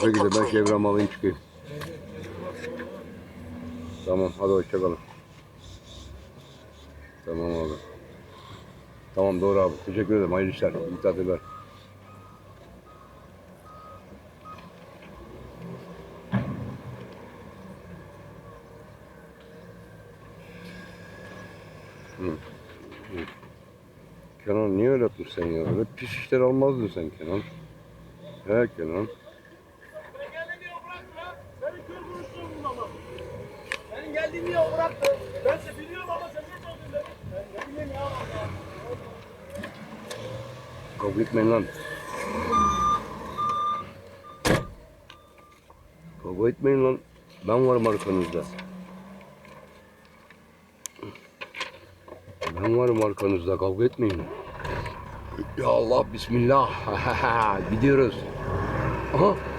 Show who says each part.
Speaker 1: Görüşmek üzere. Ben çevrem alayım çıkayım. Tamam hadi hoşçakalın. Tamam abi. Tamam doğru abi. Teşekkür ederim. Hayırlı işler. İyi tatiller. Hı. Hı. Kenan niye öyle yaptın sen ya? Öyle pis işler almazdın sen Kenan. He Kenan.
Speaker 2: Geldiğin niye o bıraktı? Ben size biliyorum ama sen ne sordun beni? Ben ne bileyim ya.
Speaker 1: Kavga etmeyin lan. Kavga etmeyin lan. Ben varım arkanızda. Ben varım arkanızda. Kavga etmeyin. Ya Allah bismillah. Gidiyoruz. Aha